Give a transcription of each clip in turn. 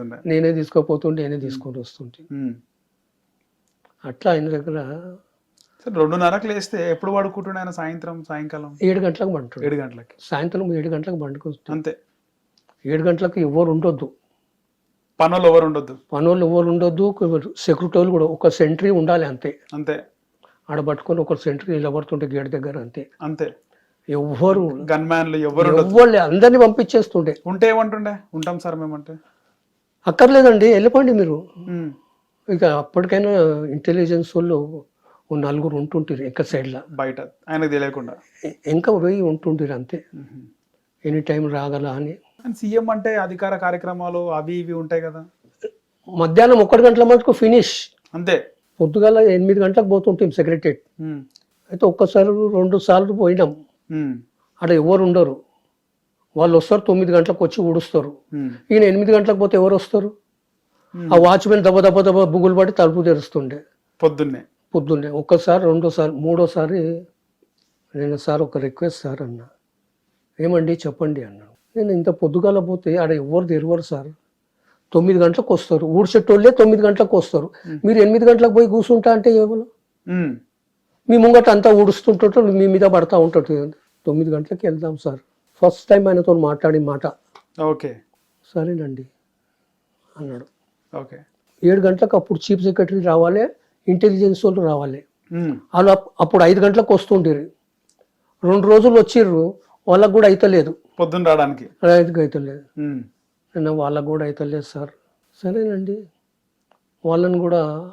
వస్తుండే. నేనే తీసుకోపోతుంటే నేనే తీసుకొని వస్తుంటే. అట్లా ఆయన దగ్గర సరే రెండున్నరకు లేస్తే ఎప్పుడు పడుకుంటుండే ఆయన సాయంత్రం సాయంకాలం? ఏడు గంటలకు పండుతాడు ఏడు గంటలకి. సాయంత్రం ఏడు గంటలకు పండుకొస్తాడు అంతే. ఏడు గంటలకు ఎవరు ఉండొద్దు. పనులు ఎవరు ఉండొద్దు? పనులు ఎవరు ఉండొద్దు సెక్యూరిటీ కూడా ఒక సెంట్రీ ఉండాలి అంతే. అంతే. ఆడ పట్టుకొని ఒక సెంట్రీ నిలబడుతుంటే గేట్ దగ్గర అంతే. అంతే. ఎవ్వరు గన్ మ్యాన్లు ఎవరు ఎవ్వరు అందరినీ పంపించేస్తుండే. ఉంటే ఏమంటుండే? ఉంటాం సార్ మేమంటే. అక్కర్లేదండి వెళ్ళిపోండి మీరు. ఇక అప్పటికైనా ఇంటెలిజెన్స్ వాళ్ళు ఓ నలుగురు ఉంటుంటారు ఎక్క సైడ్లో బయట ఆయనకు తెలియకుండా. ఇంకా పోయి ఉంటుంటారు అంతే. ఎనీ టైం రాగల అని. సీఎం అంటే అధికార కార్యక్రమాలు అవి ఇవి ఉంటాయి కదా. మధ్యాహ్నం ఒకటి గంటల మటుకు ఫినిష్ అంతే. పొద్దుగాల ఎనిమిది గంటలకు పోతుంటాం సెక్రటరేట్. అయితే ఒక్కసారి రెండు సార్లు పోయినాం. అక్కడ ఎవరు ఉండరు. వాళ్ళు వస్తారు తొమ్మిది గంటలకు వచ్చి ఊడుస్తారు. ఈయన ఎనిమిది గంటలకు పోతే ఎవరు వస్తారు? ఆ వాచ్మెన్ దెబ్బ దెబ్బ దెబ్బ బుగులు పడి తలుపు తెరుస్తుండే. పొద్దున్నే. పొద్దున్నే. ఒక్కసారి రెండోసారి మూడోసారి నేను సార్ ఒక రిక్వెస్ట్ సార్ అన్న. ఏమండి? చెప్పండి అన్నాడు నేను ఇంత పొద్దుగాల పోతే ఆడ ఎవరు తెరవరు సార్. తొమ్మిది గంటలకు వస్తారు. ఊడ్చేటోళ్ళే తొమ్మిది గంటలకు వస్తారు. మీరు ఎనిమిది గంటలకు పోయి కూర్చుంటా అంటే ఎవరు. మీ ముంగట అంతా ఊడుస్తుంటారు మీ మీద పడతా ఉంటాడు తొమ్మిది గంటలకు వెళ్దాం సార్. ఫస్ట్ టైం ఆయనతో మాట్లాడి మాట. ఓకే. సరేనండి అన్నాడు. ఓకే. ఏడు గంటలకు అప్పుడు చీఫ్ సెక్రటరీ రావాలి ఇంటెలిజెన్స్ వాళ్ళు రావాలి. వాళ్ళు అప్- అప్పుడు ఐదు గంటలకు వస్తుంటారు రెండు రోజులు వచ్చిర్రు వాళ్ళకు కూడా అయితలేదు. పొద్దున్న రావడానికి. ఐదుకి అయితలేదు. నేను వాళ్ళకు కూడా అయితలేదు సార్. సరేనండి వాళ్ళని కూడా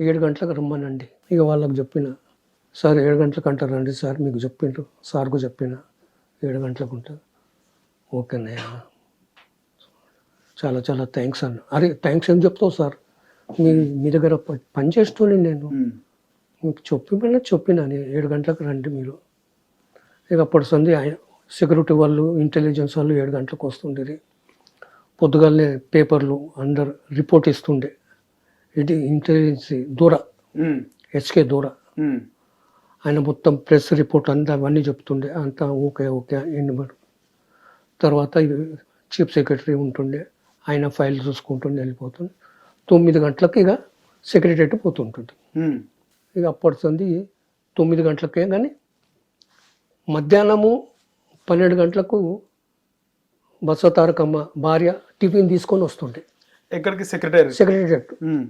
ఏడు గంటలకు రమ్మనండి. ఇక వాళ్ళకి చెప్పిన సార్ ఏడు గంటలకు అంటారండి సార్ మీకు చెప్పిండ్రు సార్కు చెప్పిన. ఏడు గంటలకు ఉంటా. ఓకేనయ్యా చాలా చాలా థ్యాంక్స్ అన్న. అరే థ్యాంక్స్ ఏం చెప్తావు సార్? మీ మీ దగ్గర పని చేస్తూనే నేను. మీకు చెప్పిన చెప్పిన ఏడు గంటలకు రండి మీరు. ఇక అప్పటి సంది సెక్యూరిటీ వాళ్ళు ఇంటెలిజెన్స్ వాళ్ళు ఏడు గంటలకు వస్తుండేది. పొద్దుగాలనే పేపర్లు అందరు రిపోర్ట్ ఇస్తుండే. ఇది ఇంటెలిజెన్స్ దూర. హెచ్కే దూర. ఆయన మొత్తం ప్రెస్ రిపోర్ట్ అంతా అవన్నీ చెప్తుండే. అంతా ఓకే ఓకే ఎన్నిబడు తర్వాత చీఫ్ సెక్రటరీ ఉంటుండే. ఆయన ఫైల్ చూసుకుంటుండే వెళ్ళిపోతుండే. తొమ్మిది గంటలకు ఇక సెక్రటరీ పోతుంటుంది. ఇక అప్పటి సంది తొమ్మిది గంటలకే కానీ మధ్యాహ్నము పన్నెండు గంటలకు బసవతారకమ్మ భార్య టిఫిన్ తీసుకొని వస్తుండే. ఎక్కడికి? సెక్రటరీ? సెక్రటరియట్ ఉమ్.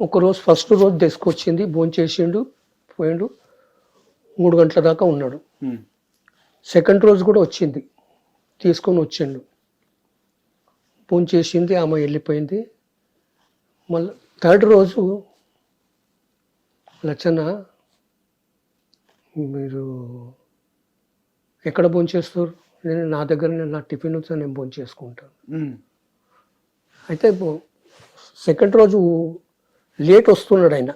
ఒకరోజు ఫస్ట్ రోజు తీసుకొచ్చింది భోంచేసిండు. పోయిండు. మూడు గంటల దాకా ఉన్నాడు. సెకండ్ రోజు కూడా వచ్చింది. తీసుకొని వచ్చిండు. భోంచేసింది ఆమె వెళ్ళిపోయింది. మళ్ళీ థర్డ్ రోజు లచ్చన్న మీరు ఎక్కడ భోంచేస్తారు నేను నా దగ్గర నేను నా టిఫిన్ వచ్చి నేను భోంచేసుకుంటాను. అయితే సెకండ్ రోజు లేట్ వస్తున్నాడు ఆయన.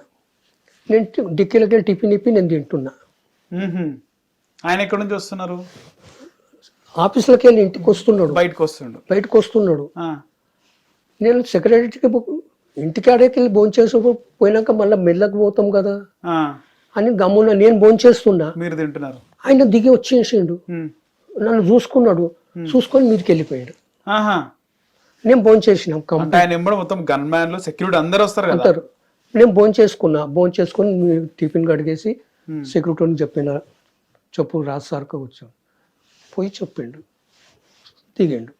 నేను డిక్కీలకి వెళ్ళి టిఫిన్ ఇప్పి నేను తింటున్నా. ఆయన ఎక్కడి నుంచి వస్తున్నారు? ఆఫీస్లోకి వెళ్ళి ఇంటికి వస్తున్నాడు. బయటకు వస్తుండు. బయటకు వస్తున్నాడు. నేను సెక్రటరీకి ఇంటికి ఆడేకి వెళ్ళి భోంచేసి పోయినాక మళ్ళీ మెల్లకి పోతాం కదా. అని గమ్మున నేను భోంచేస్తున్నా మీరు తింటున్నారు. ఆయన దిగి వచ్చేసిండు. నన్ను చూసుకున్నాడు. చూసుకొని మీదకి వెళ్ళిపోయాడు. ఆహా. నేను భోంచేసినాం మొత్తం గన్ మ్యాన్లు సెక్యూరిటీ అందరు వస్తారు కదా. నేను భోంచేసుకున్నా భోంచేసుకొని మీ టిఫిన్ కడిగేసి ఉమ్. సెక్యూరిటీని చెప్పిన చెప్పు రాజు సార్కి వచ్చాను పోయి చెప్పిండు. దిగిండు.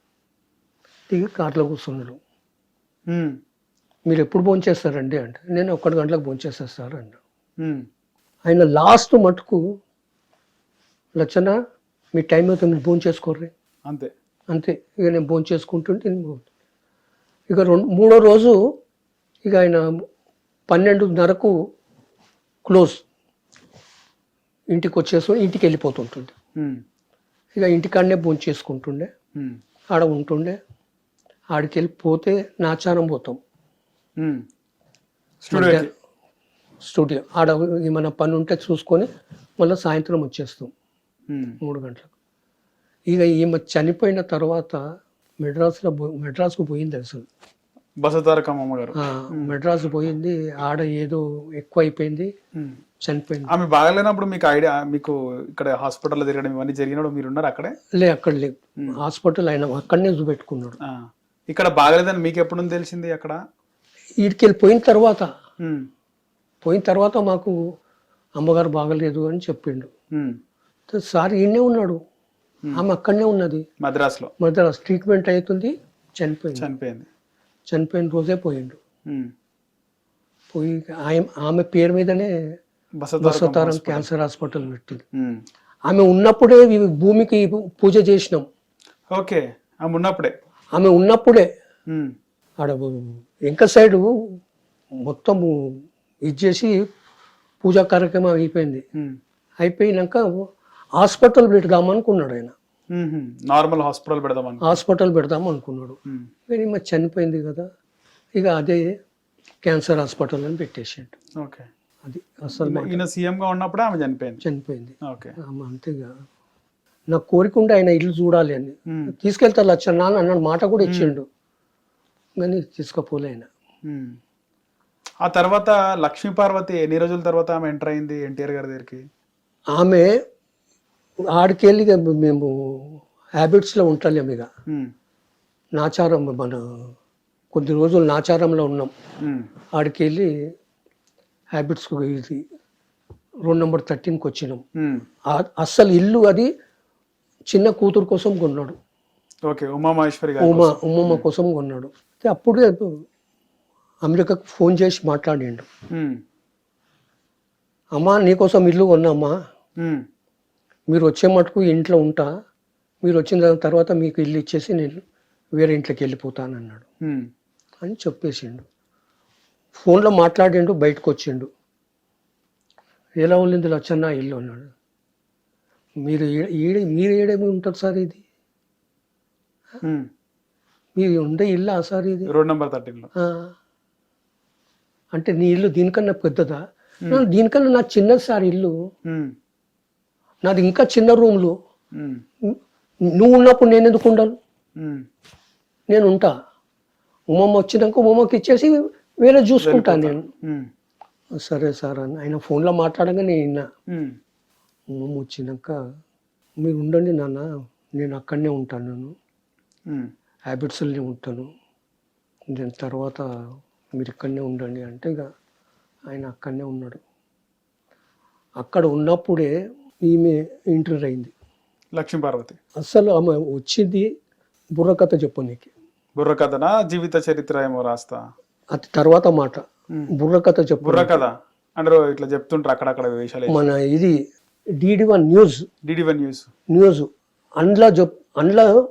దిగి కార్లో కూర్చున్నాడు. మీరు ఎప్పుడు భోంచేస్తారండి అంటే నేను ఒక్కటి గంటలకు భోంచేస్తాను సార్ అన్నాడు. ఆయన లాస్ట్ మటుకు లచ్చన మీ టైం అయితే మీరు భోజనం చేసుకోర్రి. అంతే. అంతే. ఇక నేను భోజనం చేసుకుంటుంటే నేను భోం- ఇక రెండు మూడో రోజు ఇక ఆయన పన్నెండున్నరకు క్లోజ్ ఇంటికి వచ్చేసి ఇంటికి వెళ్ళిపోతుంటుంది ఉమ్. ఇక ఇంటికాడనే భోజనం చేసుకుంటుండే. ఆడ ఉంటుండే. ఆడికి వెళ్ళిపోతే నాచారం పోతాం స్టూడియో. ఆడ ఏమైనా పని ఉంటే చూసుకొని మళ్ళీ సాయంత్రం వచ్చేస్తాం. మూడు గంటలకు. ఇక ఈమె చనిపోయిన తర్వాత మెడ్రాస్లో మెడ్రాస్కు పోయింది అసలు. బసతారకమ్మ అమ్మగారు మెడ్రాస్ పోయింది ఆడ ఏదో ఎక్కువ అయిపోయింది. చనిపోయింది. ఆమె బాగలేనప్పుడు మీకు ఐడియా మీకు ఇక్కడ హాస్పిటల్లో తిరగడం ఇవన్నీ జరిగినప్పుడు మీరు ఉన్నారు అక్కడే? లే అక్కడ లేదు. హాస్పిటల్ ఆయన అక్కడనే చూపెట్టుకున్నాడు. ఇక్కడ బాగలేదని మీకు ఎప్పుడు తెలిసింది అక్కడ? వీడికి పోయిన తర్వాత. పోయిన తర్వాత మాకు అమ్మగారు బాగలేదు అని చెప్పిండు. సార్ ఈయనే ఉన్నాడు. ఆమె అక్కడనే ఉన్నది. మద్రాసులో. మధ్య ట్రీట్మెంట్ అవుతుంది చనిపోయింది. చనిపోయింది. చనిపోయిన రోజే పోయిండు. పోయి ఆమె ఆమె పేరు మీదనే బసవతారం hospital. క్యాన్సర్ హాస్పిటల్ పెట్టింది. ఆమె ఉన్నప్పుడే భూమికి పూజ చేసినాం. ఓకే ఆమె ఉన్నప్పుడే. ఆమె ఉన్నప్పుడే ఆడ వెంక సైడు మొత్తము ఇది చేసి పూజా కార్యక్రమం అయిపోయింది. అయిపోయినాక హాస్పిటల్ పెడదాం అనుకున్నాడు ఆయన. నార్మల్ హాస్పిటల్ పెడదాం హాస్పిటల్ పెడదాం అనుకున్నాడు. కానీ మరి చనిపోయింది కదా. ఇక అదే క్యాన్సర్ హాస్పిటల్ అని పెట్టేసాడు ఓకే. అది అసలు ఈయన- ఈయన సీఎం గా ఉన్నప్పుడే ఆమె చనిపోయింది. చనిపోయింది. ఓకే. ఆమె అంతేగా నాకు కోరిక ఉండే ఆయన ఇల్లు చూడాలి అని. తీసుకెళ్తా లచ్చన్న అని అన్నాడు. మాట కూడా ఇచ్చిండు. కానీ తీసుకుపోలే ఆయన. ఆ తర్వాత లక్ష్మీ పార్వతి ఎన్ని రోజుల తర్వాత ఆమె ఎంటర్ అయింది? ఎన్టీఆర్ గారి దగ్గరికి? ఆమె ఆడికెళ్ళి మేము హ్యాబిట్స్లో ఉంటాం ఇక. నాచారం మన కొద్ది రోజులు నాచారంలో ఉన్నాం. ఉమ్, ఆడికెళ్ళి హ్యాబిట్స్కి ఇది రోడ్ నెంబర్ థర్టీన్కి వచ్చినాం. అస్సలు ఇల్లు అది చిన్న కూతురు కోసం కొన్నాడు. ఓకే ఉమా మహేశ్వరి గారు ఉమా. ఉమ్మమ్మ కోసం కొన్నాడు. అయితే అప్పుడే అమెరికాకు ఫోన్ చేసి మాట్లాడిండు. అమ్మా నీకోసం ఇల్లు కొన్నామ్మా మీరు వచ్చే మటుకు ఇంట్లో ఉంటా మీరు వచ్చిన దాని తర్వాత మీకు ఇల్లు ఇచ్చేసి నేను వేరే ఇంట్లోకి వెళ్ళిపోతాను అన్నాడు అని చెప్పేసిండు. ఫోన్లో మాట్లాడిండు బయటకు వచ్చిండు ఎలా ఉండింది లచ్చన్న ఇల్లు అన్నాడు. మీరు ఏ- ఈడ మీరు ఏడేమి ఉంటారు సార్ ఇది. మీరు ఉండే ఇల్లు సార్ ఇది? రోడ్ నెంబర్ థర్టీన్లో. ఆ. అంటే నీ ఇల్లు దీనికన్నా పెద్దదా? "నా, దీనికన్నా నా చిన్నది సార్ ఇల్లు. నాది ఇంకా చిన్న రూమ్లు. నువ్వు ఉన్నప్పుడు నేను ఎందుకు ఉండాలి. నేను ఉంటా. ఉమ్మమ్మ వచ్చినాక ఉమ్మమ్మకి ఇచ్చేసి వేరే చూసుకుంటాను నేను. సరే సార్ అని. ఆయన ఫోన్లో మాట్లాడగానే విన్నా. ఉమ్, ఉమ్మమ్మ వచ్చినాక మీరు ఉండండి నాన్న నేను అక్కడనే ఉంటాను నేను. హ్యాబిట్స్లోనే ఉంటాను. దాని తర్వాత మీరు ఇక్కడనే ఉండండి అంటే ఇక ఆయన అక్కడనే ఉన్నాడు. అక్కడ ఉన్నప్పుడే ఈమె ఇంటర్ అయింది. లక్ష్మీ పార్వతి అసలు ఆమె వచ్చింది బుర్రకథ చెప్పనీకి బుర్ర కథనా జీవిత చరిత్ర ఏమో రాస్తా? అది తర్వాత మాట. బుర్రకథ చెప్పు బుర్ర కథ అంటే ఇట్లా చెప్తుంటారు అక్కడక్కడ వేషాలు మన ఇది DD one news. DD one news. News. అందులో చెప్ అందులో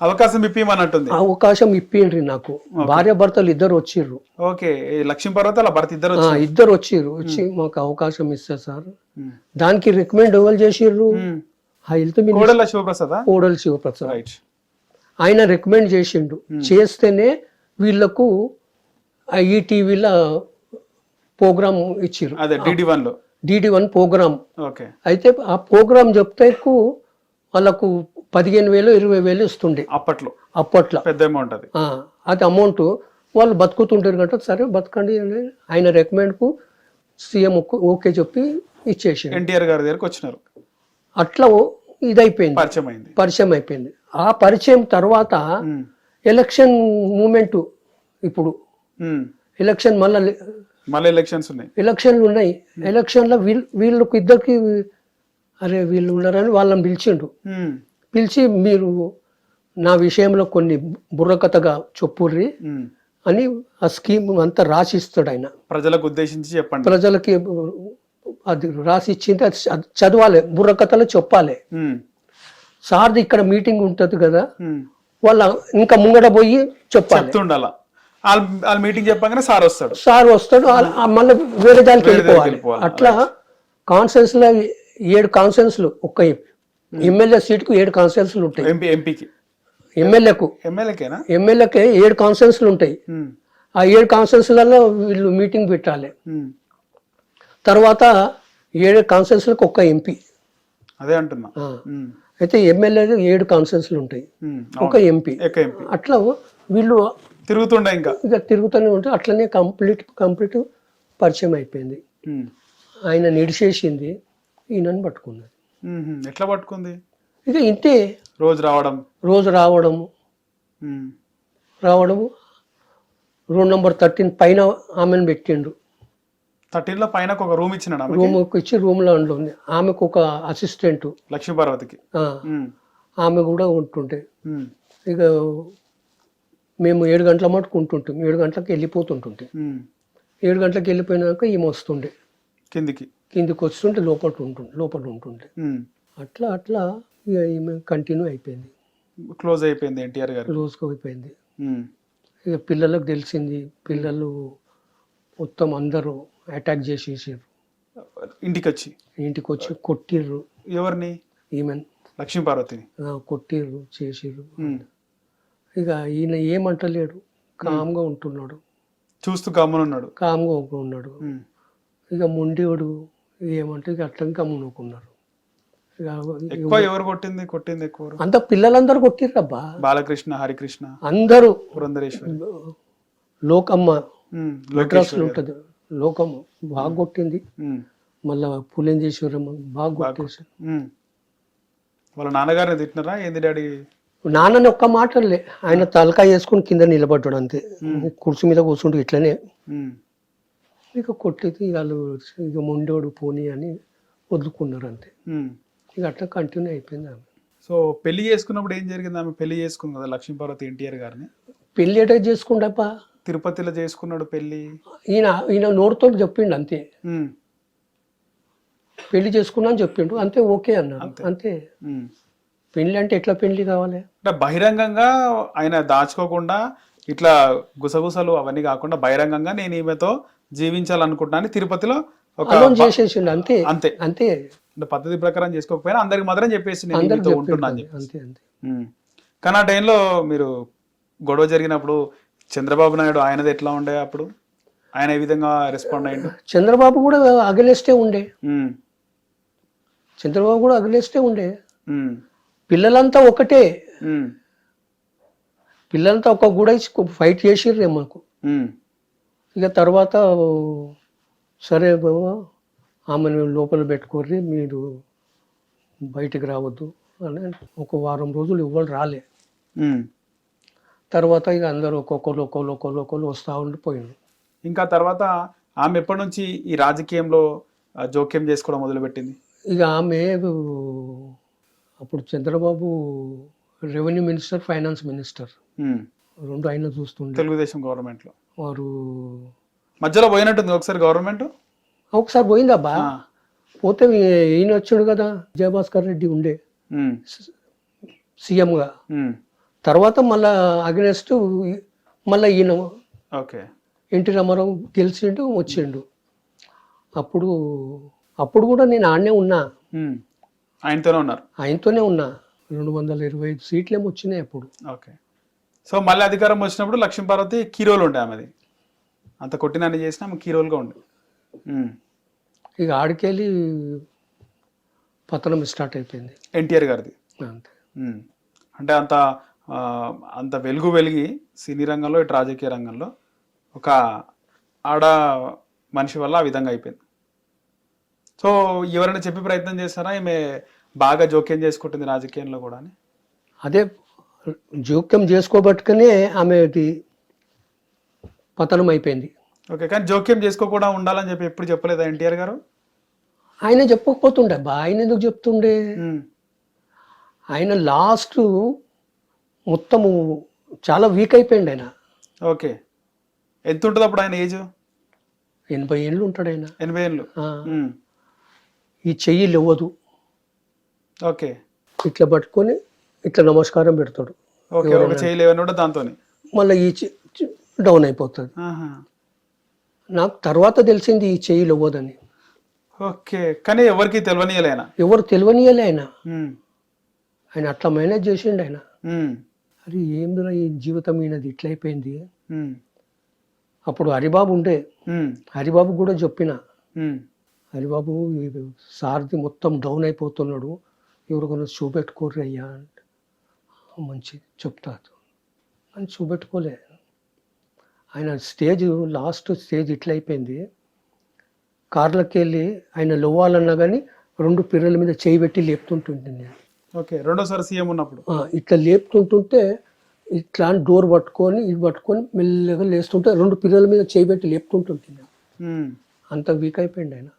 అవకాశం ఇప్పిమన్నట్టుంది అవకాశం ఇప్పిండ్రి నాకు. భార్య భర్తలు ఇద్దరు వచ్చిర్రు. ఓకే. లక్ష్మీ పార్వతి అలా భర్త ఇద్దరు ఇద్దరు వచ్చిర్రు. వచ్చి మాకు అవకాశం ఇస్తారు సార్. దానికి రికమెండ్ ఎవరు చేసిర్రు? హెల్త్ కోడెల శివప్రసాద్? కోడలి శివప్రసాద్. ఆయన రికమెండ్ చేసిండు. చేస్తేనే వీళ్ళకు ఈ టీవీలో ప్రోగ్రామ్ ఇచ్చిర్రు. అదే డిడి వన్లో డిడి వన్ ప్రోగ్రామ్ ఓకే. అయితే ఆ ప్రోగ్రామ్ చెప్తేకు వాళ్ళకు పదిహేను వేలు ఇరవై వేలు ఇస్తుండే. అప్పట్లో. అప్పట్లో. పెద్ద అమౌంట్ అది. అది అమౌంట్ వాళ్ళు బతుకుతుంటారు కదా సరే బతకండి అని ఆయన రికమెండ్కు సీఎం ఓకే చెప్పి ఇచ్చేసిండు. ఎన్టీఆర్ గారి దగ్గరకు వచ్చినారు. అట్లా ఇదైపోయింది. పరిచయం అయింది. పరిచయం అయిపోయింది. ఆ పరిచయం తర్వాత ఎలక్షన్ మూమెంట్ ఇప్పుడు. ఎలక్షన్ మళ్ళా మళ్ళీ ఎలక్షన్స్ ఉన్నాయి. ఎలక్షన్లు ఉన్నాయి. ఎలక్షన్లో వీళ్ళు వీళ్ళకి ఇద్దరికి అరే వీళ్ళు ఉన్నారని వాళ్ళని పిలిచిండు. పిలిచి మీరు నా విషయంలో కొన్ని బుర్రకథగా చెప్పుర్రి. అని ఆ స్కీమ్ అంతా రాసిస్తాడు ఆయన. ప్రజలకు ఉద్దేశించి చెప్పండి. ప్రజలకి అది రాసి ఇచ్చింది అది చదవాలి బుర్రకథలో చెప్పాలి. సార్ది ఇక్కడ మీటింగ్ ఉంటుంది కదా. వాళ్ళ ఇంకా ముంగట పోయి చెప్పాలి. వాళ్ళ మీటింగ్ చెప్పగానే సార్ వస్తాడు. సార్ వస్తాడు మళ్ళీ వేరే దానికి వెళ్ళిపోవాలి. అట్లా కాన్ఫరెన్స్లో ఏడు కాన్ఫరెన్స్లు ఒక్క ఎమ్మెల్యే సీట్కు ఏడు కాన్ఫరెన్స్లు ఉంటాయి. ఎంపీ ఎంపీకి. ఎమ్మెల్యేకు. ఎమ్మెల్యేకేనా? ఎమ్మెల్యేకి ఏడు కాన్ఫరెన్స్లు ఉంటాయి. ఆ ఏడు కాన్ఫరెన్స్లలో వీళ్ళు మీటింగ్ పెట్టాలి. తర్వాత ఏడు కాన్ఫరెన్స్లకు ఒక్క ఎంపీ. అదే అంటున్నా. అయితే ఎమ్మెల్యే ఏడు కాన్ఫరెన్స్లు ఉంటాయి. ఒక ఎంపీ. అట్లా వీళ్ళు తిరుగుతుండే ఇంకా. ఇక తిరుగుతూనే ఉంటే అట్లనే కంప్లీట్ కంప్లీట్ పరిచయం అయిపోయింది. ఆయన నిడిచేసింది ఈయనని పట్టుకున్నది ఉమ్. ఎట్లా పట్టుకుంది? ఇక ఇంతే. రోజు రావడం? రోజు రావడం ఉమ్, రావడము. రూమ్ నెంబర్ థర్టీన్ పైన ఆమెను పెట్టిండు థర్టీన్లో పైన ఒక రూమ్ ఇచ్చినాడు ఆమెకి? రూమ్కి ఇచ్చి రూమ్లో ఉంది. ఆమెకు ఒక అసిస్టెంట్. లక్ష్మీ పార్వతికి ఉమ్, ఆమె కూడా ఉంటుండే. ఉమ్, ఇక మేము ఏడు గంటల మటుకు ఉంటుంటాం. ఏడు గంటలకు వెళ్ళిపోతుంటుంటే. ఏడు గంటలకు వెళ్ళిపోయినాక ఈమె వస్తుండే. కిందికి? కిందికి వస్తుంటే లోపల ఉంటుండే లోపల ఉంటుండే. అట్లా అట్లా ఇక ఈమె కంటిన్యూ అయిపోయింది. క్లోజ్ అయిపోయింది ఎన్టీఆర్ గారు. రోజుకు అయిపోయింది. ఇక పిల్లలకు తెలిసింది పిల్లలు మొత్తం అందరూ అటాక్ చేసేసారు ఇంటికి వచ్చి ఇంటికి వచ్చి కొట్టిర్రు. ఎవరిని? ఈమెన్ లక్ష్మీ పార్వతిని. కొట్టిర్రు చేసిర్రు. ఇక ఈయన ఏమంటలేడు కామ్గా ఉంటున్నాడు. చూస్తూ గమ్మునున్నాడు కామ్గా ఉన్నాడు. ఇక మొండివాడు ఏమంటే ఇక అట్లా గమ్మునుకున్నారు ఇక ఎక్కువ ఎవరు కొట్టింది? కొట్టింది ఎక్కువ? అంత పిల్లలందరూ కొట్టిర్రబ్బా. బాలకృష్ణ హరికృష్ణ అందరూ పురంధరేశ్వరి. లోకమ్మ మెడ్రాస్లో ఉంటుంది. లోకమ్మ బాగా కొట్టింది. మళ్ళా పులింజేశ్వరమ్మ బాగా కొట్టేసి. వాళ్ళ నాన్నగారిని తిట్టినారా? ఏంది డాడీ? నాన్నని ఒక్క మాటలే. ఆయన తలకాయ వేసుకుని కింద నిలబడ్డాడు అంతే. కుర్చీ మీద కూర్చుంటూ ఇట్లనే ఇక కొట్టేది వాళ్ళు ఇక మొండోడు పోనీ అని వదులుకున్నారు అంతే. ఇక అట్లా కంటిన్యూ అయిపోయింది ఆమె. సో పెళ్ళి చేసుకున్నప్పుడు ఏం జరిగింది? ఆమె పెళ్ళి చేసుకుంది కదా లక్ష్మీ పార్వతి ఎన్టీఆర్ గారిని. పెళ్ళి ఎట చేసుకుంటాపా? తిరుపతిలో చేసుకున్నాడు పెళ్ళి. ఈయన ఈయన నోరుతో చెప్పిండు అంతే. పెళ్ళి చేసుకున్నా అని చెప్పిండు. అంతే ఓకే అన్నారు అంతే. పెళ్ళి అంటే ఎట్లా పెళ్ళి కావాలి? అంటే బహిరంగంగా ఆయన దాచుకోకుండా ఇట్లా గుసగుసలు అవన్నీ కాకుండా బహిరంగంగా నేను ఈమెతో జీవించాలనుకుంటున్నాను తిరుపతిలో ఒక చేసేసిండు అంతే. అంతే. అంతే. పద్ధతి ప్రకారం చేసుకోకపోయినా అందరికి మాత్రం చెప్పేసి నేను అందరికి మీతో చెప్పిండు ఉంటున్నా అని చెప్పి అంతే. కానీ ఆ టైంలో మీరు గొడవ జరిగినప్పుడు చంద్రబాబు నాయుడు ఆయనది ఎట్లా ఉండే అప్పుడు? ఆయన ఏ విధంగా రెస్పాండ్ అయ్యిండు చంద్రబాబు కూడా అగలేస్టే ఉండే. చంద్రబాబు కూడా అగలేస్టే ఉండే. పిల్లలంతా ఒకటే. పిల్లలంతా ఒక కూడా ఫైట్ చేసిర్రే మాకు. ఉమ్, ఇక తర్వాత సరే బాబా ఆమెను లోపల పెట్టుకోర్రి మీరు బయటికి రావద్దు అని ఒక వారం రోజులు ఇవ్వరు రాలే. తర్వాత ఇక అందరూ ఒక్కొక్కరు ఒక్కొక్కరు ఒక్కొక్కరు ఒక్కొక్కరు వస్తూ ఉండిపోయింది ఇంకా తర్వాత ఆమె ఎప్పటి నుంచి ఈ రాజకీయంలో జోక్యం చేసుకోవడం మొదలుపెట్టింది? ఇక ఆమె అప్పుడు Chandrababu revenue minister finance minister. రెండు ఆయన చూస్తుండే. తెలుగుదేశం గవర్నమెంట్లో వారు మధ్యలో పోయినట్టుంది ఒకసారి గవర్నమెంట్? ఒకసారి పోయిందబ్బా. పోతే ఈయన వచ్చాడు కదా జయభాస్కర్ రెడ్డి ఉండే. సీఎంగా. తర్వాత మళ్ళా అగెనెస్ట్ మళ్ళీ ఈయన ఓకే. ఎన్టీ రామారావు గెలిచిండు వచ్చిండు. అప్పుడు అప్పుడు కూడా నేను ఆడనే ఉన్నా. ఆయనతోనే ఉన్నారు. ఆయనతోనే ఉన్నా. రెండు వందల ఇరవై ఐదు సీట్లేమో వచ్చినాయి అప్పుడు. ఓకే. సో మళ్ళీ అధికారం వచ్చినప్పుడు లక్ష్మీ పార్వతి కీరోలు ఉండే ఆమెది. అంత కొట్టినన్ని చేసినా ఆమె కీరోలుగా ఉండే. ఇక ఆడికెళ్ళి పతనం స్టార్ట్ అయిపోయింది. ఎన్టీఆర్ గారిది. అంతే. అంటే అంత అంత వెలుగు వెలిగి సినీ రంగంలో ఇటు రాజకీయ రంగంలో ఒక ఆడ మనిషి వల్ల ఆ విధంగా అయిపోయింది. సో ఎవరైనా చెప్పి ప్రయత్నం చేస్తారా ఈమె బాగా జోక్యం చేసుకుంటుంది రాజకీయంలో కూడా అని? అదే జోక్యం చేసుకోబట్టుకనే ఆమెది పతనం అయిపోయింది ఓకే కానీ జోక్యం చేసుకోకుండా ఉండాలని చెప్పి ఎప్పుడు చెప్పలేదా ఎన్టీఆర్ గారు? ఆయన చెప్పకపోతుండే బా ఆయన ఎందుకు చెప్తుండే? ఆయన లాస్ట్ మొత్తము చాలా వీక్ అయిపోయింది ఆయన. ఓకే. ఎంత ఉంటుంది అప్పుడు ఆయన ఏజ్? ఎనభై ఏళ్ళు ఉంటాడు ఆయన. ఎనభై ఏళ్ళు. ఈ చెయ్యి లేవదు ఓకే. ఇట్లా పట్టుకొని ఇట్లా నమస్కారం పెడతాడు. మళ్ళీ ఈ డౌన్ అయిపోతుంది నాకు తర్వాత తెలిసింది ఈ చెయ్యి లేవదని. ఓకే కానీ ఎవరికి తెలియనియలేనా? ఎవరు తెలియనియలే ఆయన ఆయన అట్లా మేనేజ్ చేసిండు ఆయన. అరే ఏందిరా ఈ జీవితం ఈయనది ఇట్లా అయిపోయింది? ఉమ్, అప్పుడు హరిబాబు ఉండే. హరిబాబు కూడా చెప్పిన. హరిబాబు ఈ సారథి మొత్తం డౌన్ అయిపోతున్నాడు. ఎవరికైనా చూపెట్టుకోర్రి అయ్యా అంటే మంచి చెప్తా అని చూపెట్టుకోలే. ఆయన స్టేజ్ లాస్ట్ స్టేజ్ ఇట్లా అయిపోయింది. కార్లకి వెళ్ళి ఆయన లోవాలన్నా కానీ రెండు పిర్రల మీద చేయి పెట్టి లేపుతుంటుండే నేను. ఓకే రెండోసారి సీఎం ఉన్నప్పుడు. ఇట్లా లేపుతుంటుంటే ఇట్లా డోర్ పట్టుకొని ఇది పట్టుకొని మెల్లగా లేస్తుంటే రెండు పిల్లల మీద చేయి పెట్టి లేపుతుంటుంది. అంత వీక్ అయిపోయింది ఆయన.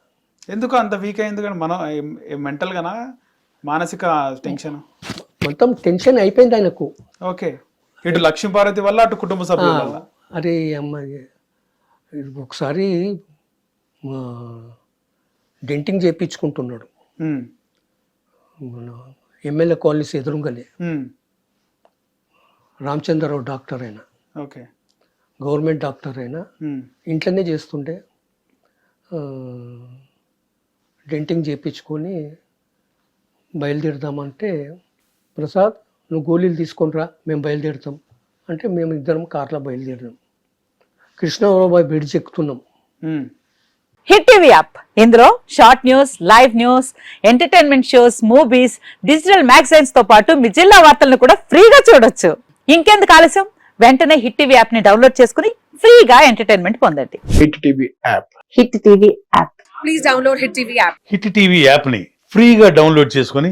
ఎందుకు అంత వీక్ అయింది కానీ మనం మెంటల్ గానా? మానసిక టెన్షన్ మొత్తం టెన్షన్ అయిపోయింది ఆయనకు. ఓకే. ఇటు లక్ష్మీపార్వతి వల్ల అటు కుటుంబ సభ్యుల వల్ల. అరే అమ్మాయి ఒకసారి డెంటింగ్ చేయించుకుంటున్నాడు ఎమ్మెల్యే కాలనీస్ ఎదురుగానే ఉమ్. రామచంద్రరావు డాక్టర్ అయినా. ఓకే. గవర్నమెంట్ డాక్టర్ అయినా. ఇంట్లోనే చేస్తుంటే ఆ, డెంటింగ్ చేయించుకొని బయలుదేరుదామంటే ప్రసాద్ నువ్వు గోళీలు తీసుకొని రా మేము బయలుదేరుతాం. అంటే మేము ఇద్దరం కార్లో బయలుదేరినాం. Krishnarao bridge ఎక్కుతున్నాం. Hit TV app. ఇందులో short news live news entertainment shows movies digital మ్యాగజైన్స్తో పాటు మీ జిల్లా వార్తలను కూడా ఫ్రీగా చూడొచ్చు. ఇంకెందుకు ఆలస్యం? వెంటనే హిట్ టీవీ యాప్ని డౌన్లోడ్ చేసుకుని ఫ్రీగా ఎంటర్టైన్మెంట్ పొందండి. Hit TV app. Hit TV app. Hit TV యాప్ని ఫ్రీగా డౌన్లోడ్ చేసుకొని